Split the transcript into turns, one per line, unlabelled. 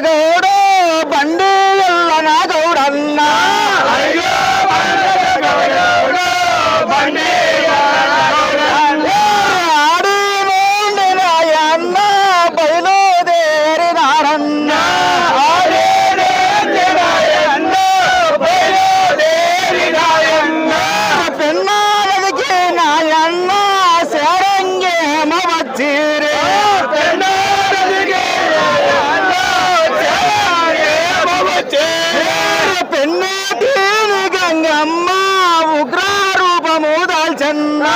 का ఉగ్రరూపము దాల్చన్నా